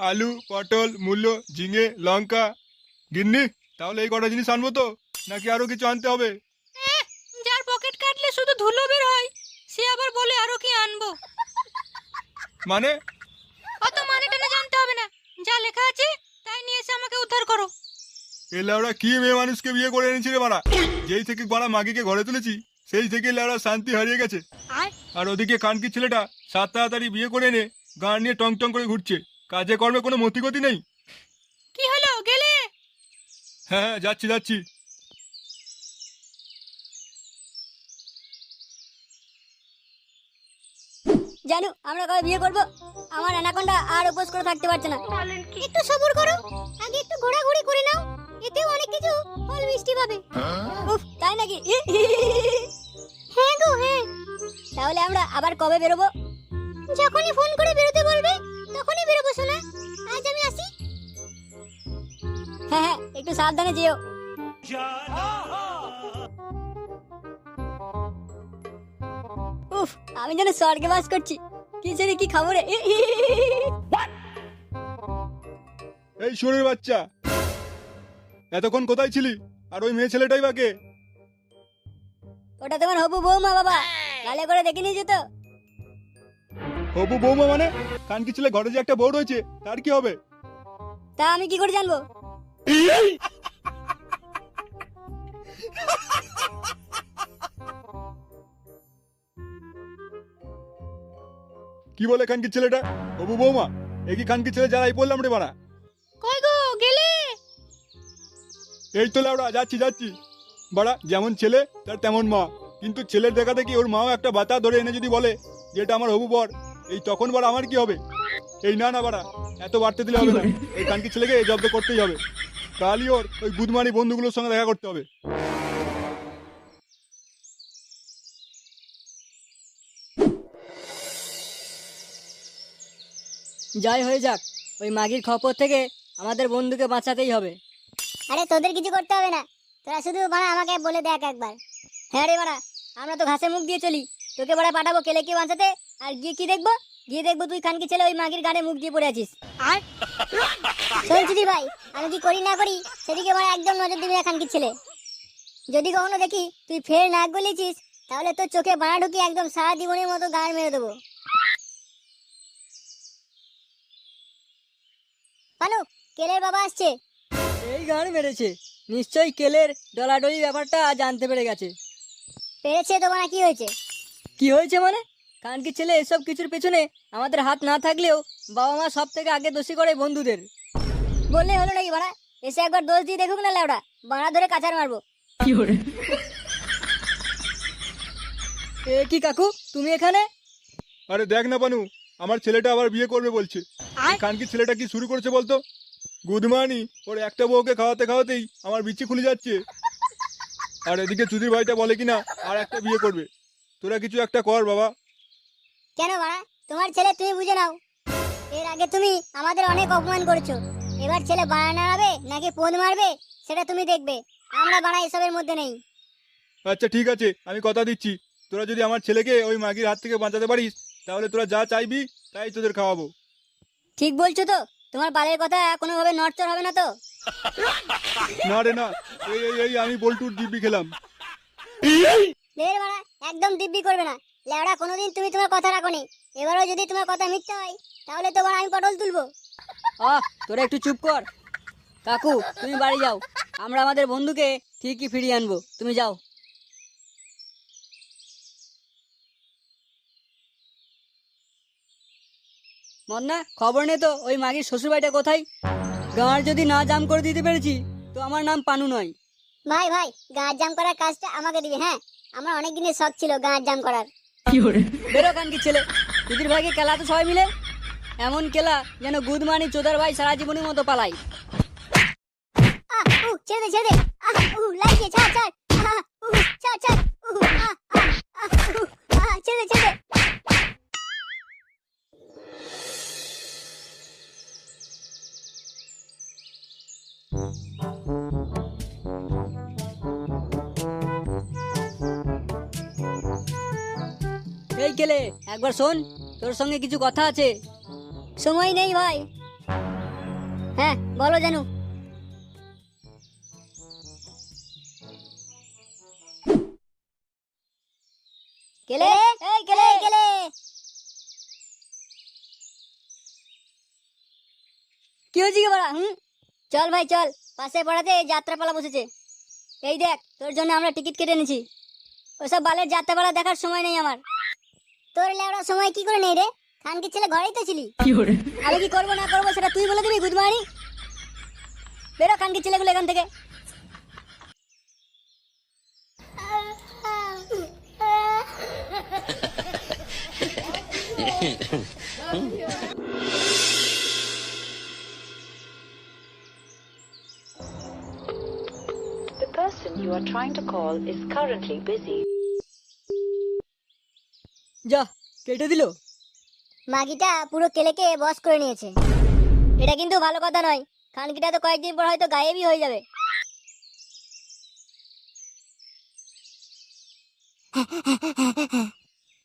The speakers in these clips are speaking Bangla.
আলু পটল মূল্য ঝিঙে লঙ্কা। গিন্নি তাহলে এই কটা জিনিস আনব তো? নাকি আরও কিছু আনতে হবে? যার পকেট কাটলে শুধু ধুলো বের হয় সে আবার বলে আরও কি আনব? মানে? অত মানে টানে জানতে হবে না। যা লেখা আছে তাই নিয়ে এসে আমাকে উদ্ধার করো। এ লেওড়া কি মেয়ে মানুষকে বিয়ে করে এনেছি রে বাড়া? যেই থেকে বাড়া মাগিকে ঘরে তুলেছি সেই থেকে লেওড়া শান্তি হারিয়ে গেছে। আর আর ওদিকে কানকি ছেলেটা সাত তাড়াতাড়ি বিয়ে করে এনে গান নিয়ে টং টং করে ঘুরছে। কাজে কর্মে কোনো মতিগতি নেই। কি হলো গেলে? হ্যাঁ হ্যাঁ যাচ্ছি যাচ্ছি। জানু আমরা কবে বিয়ে করব? আমার অ্যানাকোন্ডা আর উপোস করে থাকতে পারছে না। একটু সবুর করো। আগে একটু ঘোরাঘুরি করে নাও। এতেও অনেক কিছু ফল মিষ্টি পাবে। উফ তাই নাকি? হ্যাঁ গো হ্যাঁ। তাহলে আমরা আবার কবে বেরোবো? যখনই ফোন করে বেরোতে বলবে একটু সাবধানে যেও। উফ আমি যেন স্বর্গে বাস করছি। কি জানি কি খবরে। এই শোনের বাচ্চা এতক্ষণ কোথায় ছিলি? আর ওই মেয়ে ছেলেটাই বাকে ওটা তোমার হবু বৌমা বাবা। ভালো করে দেখে নিয়েছো তো? হবু বৌমা মানে? কানকি ছেলে ঘরে যে একটা বউ রয়েছে তার কি হবে? তা আমি কি করে জানব? কি বলে কানকি ছেলেটা? হবু বৌমা এ কি কানকি ছেলে যারাই বললাম রে বাড়া? কই গো গেলে? এই তো লাউড়া যাচ্ছি যাচ্ছি। বাড়া যেমন ছেলে তার তেমন মা। কিন্তু ছেলের দেখা দেখি ওর মাও একটা বাতা ধরে এনে যদি বলে যে এটা আমার হবু বর এই তখন বাড়া আমার কি হবে? এই না না বাড়া এত বাড়তে দিলে হবে না। এই কানকি ছেলেকে এই জব্দ করতেই হবে। কালই ওর ওই গুদমানি বন্ধুগুলোর সঙ্গে দেখা করতে হবে। যাই হয়ে যাক। ওই মাগির খপর থেকে আমাদের বন্ধুকে বাঁচাতেই হবে। আরে তোদের কিছু করতে হবে না। তোরা শুধু বাড়া আমাকে বলে দেখ একবার। হ্যাঁ রে বাড়া আমরা তো ঘাসে মুখ দিয়ে চলি। তোকে বাড়া পাঠাবো কেলে কি বাঁচাতে আর গিয়ে কি দেখব? গিয়ে দেখব তুই খানকি ছেলে ওই মাগির গানে মুখ দিয়ে পড়ে আছিস। আর? ভাই আমি কি করি না করি সেদিকে বাড়া একদম নজর দিবি না খানকির ছেলে। যদি কখনো দেখি তুই ফের নাক গলিয়েছিস তাহলে তোর চোখে বাড়া ঢুকি একদম সারা জীবনের মতো গান মেরে দেবো। পানু কেলের বাবা আসছে? এই গান মেরেছে। নিশ্চয়ই কেলের ডলাডলি ব্যাপারটা জানতে পেরে গেছে। পেরেছে তো বাড়া কি হয়েছে? কি হয়েছে মানে? কানকি ছেলে এসব কিছুর পেছনে আমাদের হাত না থাকলেও বাবা মা সব থেকে আগে দোষী করে বন্ধুদের। বললেই হলো নাকি বাড়া? এসে একবার দোষ দিয়ে দেখুক না লেওড়া বাড়া ধরে কাচার মারবো। এ কি কাকু তুমি এখানে? আরে দেখ না পানু আমার ছেলেটা আবার বিয়ে করবে বলছে। আর? কানকি ছেলেটা কি শুরু করেছে বলতো? গুদমানি ওর একটা বউকে খাওয়াতে খাওয়াতেই আমার বিচি খুলে যাচ্ছে। আর এদিকে চুদির ভাইটা বলে কিনা আর একটা বিয়ে করবে। তোরা কিছু একটা কর বাবা। কেন বাড়া তোমার ছেলে তুমি বুঝে নাও। এর আগে তুমি আমাদের অনেক অপমান করেছ। এবার ছেলে বাড়া নাড়াবে নাকি পোদ মারবে সেটা তুমি দেখবে। আমরা বাড়া এসবের মধ্যে নেই। আচ্ছা ঠিক আছে আমি কথা দিচ্ছি। তোরা যদি আমার ছেলেকে ওই মাগির হাত থেকে বাঁচাতে পারিস তাহলে তোরা যা চাইবি তাই তোদের খাওয়াবো। ঠিক বলছো তো? তোমার বালের কথা কোনোভাবে নড়চড় হবে না তো? না রে না। এই এই আমি বল্টুর দিব্যি খেলাম। বাড়া একদম দিব্যি করবে না। লেওড়া কোনোদিন তুমি তোমার কথা রাখোনি। এবারও যদি তোমার কথা মিথ্যা হয় তাহলে তোমার আমি পটল তুলবো। আহ তোরা একটু চুপ কর। কাকু তুমি বাড়ি যাও। আমরা আমাদের বন্ধুকে ঠিকই ফিরিয়ে আনব। তুমি যাও। মন্না খবর নে তো ওই মাগির শ্বশুরবাড়িটা কোথায়? গাঁর যদি না জাম করে দিতে পেরেছি তো আমার নাম পানু নয়। ভাই ভাই গাছ জাম করার কাজটা আমাকে দিবে হ্যাঁ? আমার অনেক দিনের শখ ছিল গাছ জাম করার। বেরো কানকি ছেলে। দিদির ভাইকে খেলা তো সবাই মিলে? এমন খেলা যেন গুদমানি চোদার ভাই সারা জীবনের মতো পালাই ছেড়ে দে ছেড়ে দে উ লাগিয়ে ছাড় ছাড়। উ ছাড় ছাড়। উ আহ আহ ছেড়ে ছেড়ে। দে এই কেলে একবার শোন তোর সঙ্গে কিছু কথা আছে। সময় নেই ভাই। হ্যাঁ বলো জানু। কেলে এই কেলে কেলে কি হয়েছে কি বলা? হুম? চল ভাই চল। পাশে পড়াতে যাত্রাপালা বসেছে। এই দেখ তোর জন্য আমরা টিকিট কেটে নিয়েছি ওসব বালের যাত্রাপালা দেখার সময় নেই আমার। তোর লেওড়া সময় কি করে নেই রে? খানকি ছেলে ঘরেই তো ছিলি। আমি কি করব না করব সেটা তুই বলে দিবি গুদমানি বেরো খানকি ছেলেগুলো এখান থেকে। The person you are trying to call is currently busy. যা কেটে দিল। মাগিটা পুরো কেলেকে বস করে নিয়েছে। এটা কিন্তু ভালো কথা নয়। খানকিটা তো কয়েকদিন পর হয়তো গায়েবই হয়ে যাবে।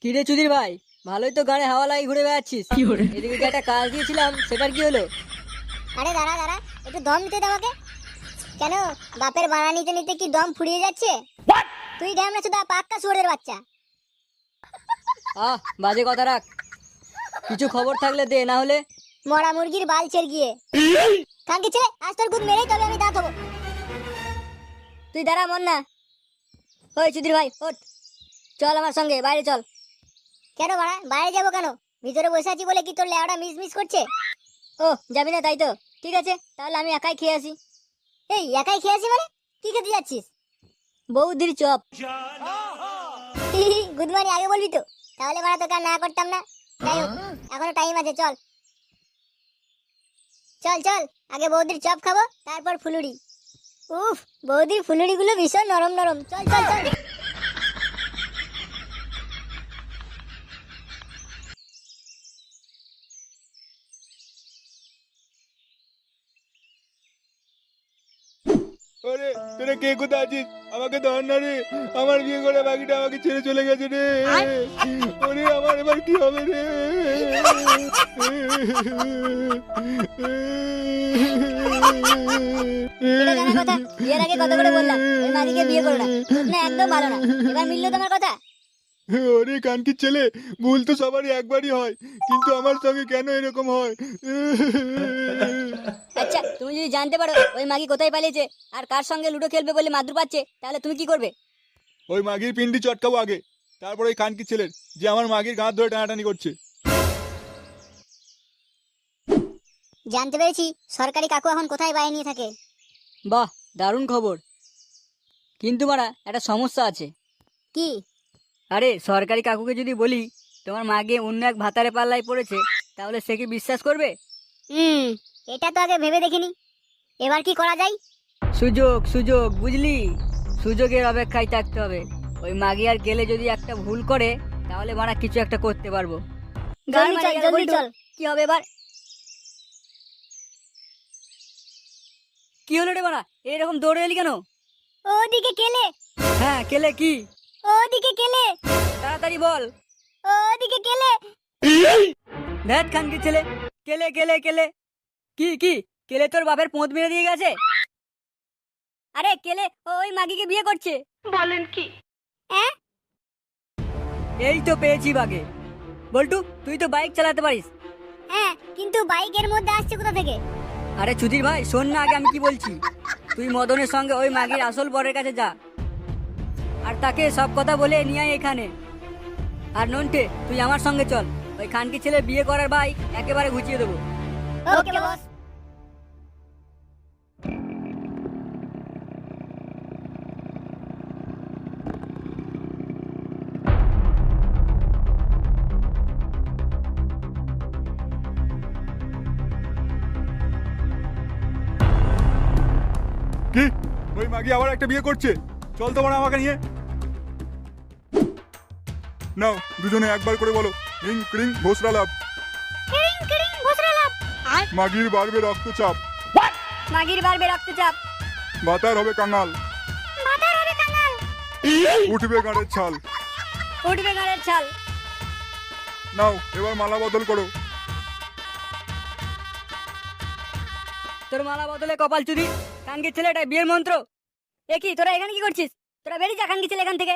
কিরে চুদির ভাই? ভালোই তো গাড়ি হাওয়া লাগিয়ে ঘুরে বেড়াচ্ছিস। এদিকে যে একটা কাজ দিয়েছিলাম সেটার কি হলো? আরে দাঁড়া দাঁড়া একটু দম দিতে দে আমাকে কেন? বাপের বাড়া নিতে নিতে কি দম ফুরিয়ে যাচ্ছে? তুই ড্যামরা শুধু পাক্কা শুয়োরের বাচ্চা। আহ বাজে কথা রাখ। কিছু খবর থাকলে দে না হলে? মরা মুরগির বাল ছেড় গিয়ে। খানকি ছেলে আজ তোর গুদ মেরেই তবে আমি দাঁত হব। তুই দাঁড়া মন না ওই চুদির ভাই ওঠ। চল আমার সঙ্গে বাইরে চল। কেন বাড়া বাইরে যাব কেন? ভিতরে বসে আছি বলে কি তোর লেওয়াটা মিস মিস করছে? ও যাবি না তাই তো। ঠিক আছে তাহলে আমি একাই খেয়ে আসি। এই একাই খেয়ে আসি মানে? কি খেতে যাচ্ছিস? বৌদির চপ। গুড মর্নিং আগে বলবি তো। তাহলে বাড়া তোকে না করতাম না। যাই হোক এখনও টাইম আছে চল। চল চল আগে বৌদির চপ খাব তারপর ফুলুরি। উফ বৌদির ফুলুরি গুলো ভীষণ নরম নরম। চল চল চল। তোরা কে কোথায় আছিস? আমাকে ধর না রে। আমার বিয়ে করে বাকিটা আমাকে ছেড়ে চলে গেছে রে। ওরে আমার এবার কি হবে রে। এর বিয়ের আগে কত করে বললাম? ওই মাগিকে বিয়ে করো না। না একদম ভালো না। এবার মিললো তোমার কথা? ওরে কানকির ছেলে ভুল তো সবারই একবারই হয় কিন্তু আমার সঙ্গে কেন এরকম হয়? আচ্ছা তুমি যদি জানতে পারো ওই মাগি কোথায় পালিয়েছে আর কার সঙ্গে লুডো খেলবে বলে মাদুর পাচ্ছে তাহলে তুমি কি করবে? ওই মাগির পিন্ডি চটকাবো আগে তারপর ওই কানকির ছেলের যে আমার মাগির গাঁত ধরে টানাটানি করছে। জানতে পেরেছি সরকারি কাকু এখন কোথায় বাইরে নিয়ে থাকে। বাহ দারুণ খবর। কিন্তু মারা একটা সমস্যা আছে। কি? আরে সরকারি কাকুকে যদি বলি তোমার মাগে অন্য এক ভাতারে পাল্লায় পড়েছে তাহলে সে কি বিশ্বাস করবে? হুম এটা তো আগে ভেবে দেখিনি। এবার কি করা যায়? সুযোগ সুযোগ বুঝলি? সুযোগের অপেক্ষায় থাকতে হবে। ওই মাগি আর গেলে যদি একটা ভুল করে তাহলে মারা কিছু একটা করতে পারব। জলদি চল জলদি চল। কি হবে এবার? কি হলো রে মারা? এরকম দৌড়ে এলি কেন? ওদিকে কেলে। হ্যাঁ কেলে কি? ওদিকে কেলে তাড়াতাড়ি বল। ওদিকে কেলে ভ্যাট খানকে ছেলে। কেলে কেলে কেলে কি কি? কেলে তোর বাপের পোঁত মেরে দিয়ে গেছে? আরে কেলে ওই মাগিকে বিয়ে করছে। বলেন কি? এই তো পেয়েছি বাগে। বল্টু তুই তো বাইক চালাতে পারিস। হ্যাঁ কিন্তু বাইকের মধ্যে আসছে কোথা থেকে? আরে চুদির ভাই শোন না আগে আমি কি বলছি। তুই মদনের সঙ্গে ওই মাগির আসল বরের কাছে যা। আর তাকে সব কথা বলে নিয়ে আয় এখানে। আর নন্টে তুই আমার সঙ্গে চল। ওই খানকি ছেলে বিয়ে করার ভাই একেবারে ঘুচিয়ে দেবো। ওকে বস। কি? ওই মাগি আবার একটা বিয়ে করছে। চল তো তোমার আমাকে নিয়ে। নাও দুজনে একবার করে বলো। হিং ক্রিং ঘোষরা লাভ। কিরিং কিরিং ঘোষরা লাভ। মাগির বাড়বে রক্তচাপ। মাগির বাড়বে রক্তচাপ। ভাতার হবে কাঙাল। মাথার হবে কাঙাল। উঠবে গাঁড়ের ছাল। উঠবে গাড়ের ছাল। নাও এবার মালা বদল করো। তোর মালা বদলে কপাল চুরি। কানকি ছেলেটা বিয়ের মন্ত্র। এ কি তোরা এখানে কি করছিস? তোরা বেরিয়ে যা খানকি ছেলে এখান থেকে।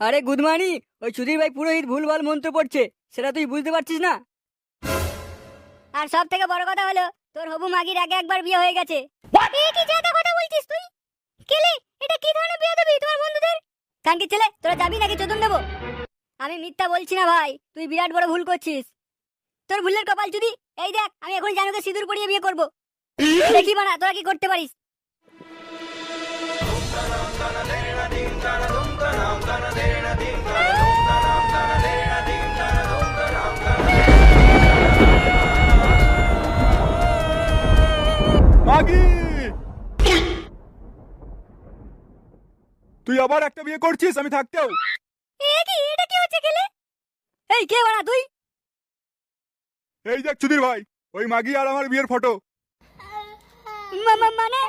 আরে গুদমানি ওই সুধীর ভাই পুরোহিত ভুল ভুলভাল মন্ত্র পড়ছে সেটা তুই বুঝতে পারছিস না? আর সব থেকে বড় কথা হলো তোর হবু মাগির আগে একবার বিয়ে হয়ে গেছে। কি জাতা কথা বলছিস তুই? কেলে? এটা কি ধরনের বিয়ে দেবি তোমার বন্ধুদের? কানকি ছেলে তোরা যাবি নাকি চোদন দেবো? আমি মিথ্যা বলছি না ভাই তুই বিরাট বড় ভুল করছিস। তোর ভুলের কপাল যদি এই দেখ আমি এখন জানুকে সিঁদুর পরিয়ে বিয়ে করব। দেখি বানা তোরা কি করতে পারিস? মাগি তুই আবার একটা বিয়ে করছিস আমি থাকতেও। এ কি এটা কি হচ্ছে কেলে এই কে বানা তুই? এই দেখ সুধীর ভাই ওই মাগি আর আমার বিয়ের ফটো। মানে?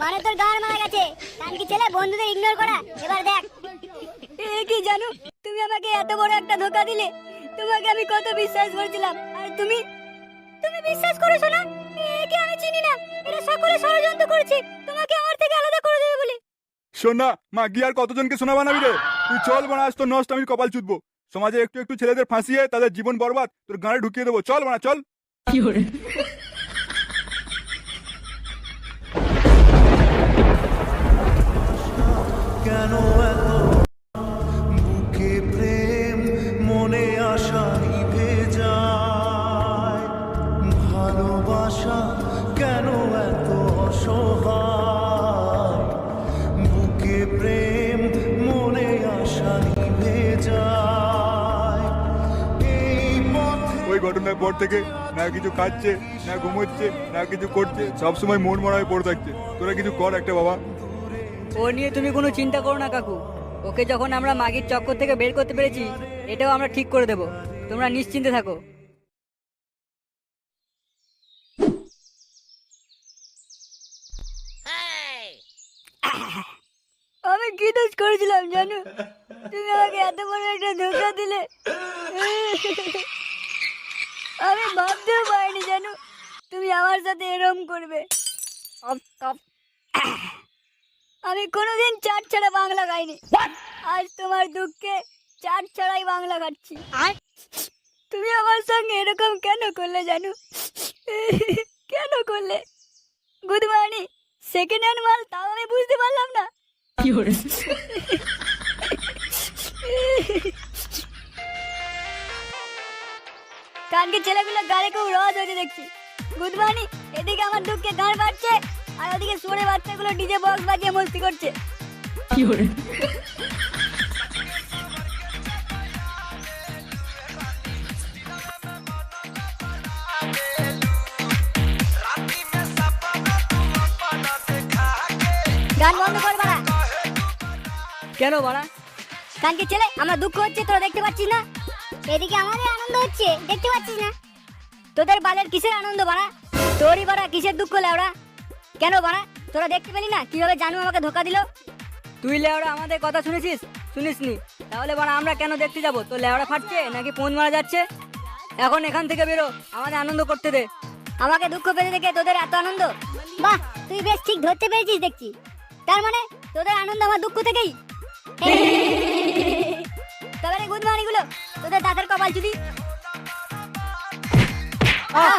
মানে তোর গান মারা গেছে। কানকি ছেলে বন্ধুদের ইগনোর করা। এবার দেখ। এ কি জানো তুমি আমাকে এত বড় একটা ধোকা দিলে। তোমাকে আমি কত বিশ্বাস করেছিলাম। আর তুমি? তুমি বিশ্বাস করেছ না? চিনি না। এরা সকলে ষড়যন্ত্র করেছে। তোমাকে আমার থেকে আলাদা করে দেবে বলে। শোন না মাগি আর কতজনকে শোনা বানাবি রে? তুই চল বানা আজ তোর নষ্ট আমি কপাল চুদবো সমাজে একটু একটু ছেলেদের ফাঁসিয়ে তাদের জীবন বরবাদ তোর গানে ঢুকিয়ে দেবো। চল বানা চল। কেন এত বুকে ঘটনার পর থেকে না কিছু খাচ্ছে না ঘুমোচ্ছে না কিছু করছে সবসময় মন মরায় পড়ে থাকছে। তোরা কিছু কর একটা বাবা। ও নিয়ে তুমি কোনো চিন্তা করো না কাকু। ওকে যখন আমরা মাগির চক্কর থেকে বের করতে পেরেছি এটাও আমরা ঠিক করে দেব। তোমরা নিশ্চিন্তে থাকো। আমি কি দোষ করেছিলাম জানো তুমি আমাকে এত বড় একটা ধোকা দিলে আমি ভাবতেও পারিনি জানো তুমি আমার সাথে এরম করবে অফ, অফ। আমি কোনোদিন চাট ছাড়া বাংলা গাইনি। আজ তোমার দুঃখে চাট ছাড়াই বাংলা গাচ্ছি। তুমি আমার সঙ্গে এরকম কেন করলে জানো? কেন করলে? গুড মর্নিং সেকেন্ড হ্যান্ড মাল তাও আমি বুঝতে পারলাম না। কানকে ছেলেগুলো গাড়ি খুব রস হয়েছে দেখছি। গুড মর্নিং এদিকে আমার দুঃখে গান বাজছে আর ওদিকে সুরে বাচ্চাগুলো ডিজে বক্স বাজিয়ে মস্তি করছে। গান বন্ধ কর বাড়া। কেন বাড়া? কানকে ছেলে আমার দুঃখ হচ্ছে তোরা দেখতে পাচ্ছিস না? এদিকে আমাদের আনন্দ হচ্ছে দেখতে পাচ্ছিস না? তোদের বালের কিসের আনন্দ বাড়া? তোরই বাড়া কিসের দুঃখ লেওড়া? কেন বাড়া তোরা দেখতে পেলি না কীভাবে জানু আমাকে ধোকা দিল তুই লেওড়া আমাদের কথা শুনেছিস শুনিসনি তাহলে বড় আমরা কেন দেখতে যাব তো লেওড়া ফাটছে নাকি ফোন মারা যাচ্ছে এখন এখান থেকে বেরো আমাদের আনন্দ করতে দে আমাকে দুঃখ পেতে দেখে তোদের এত আনন্দ বাহ তুই বেশ ঠিক ধরতে পেরেছিস দেখছি তার মানে তোদের আনন্দ আমার দুঃখ থেকেই তবে রে গুড মর্নিংগুলো তোদের দাঁতের কপাল যদি আহ,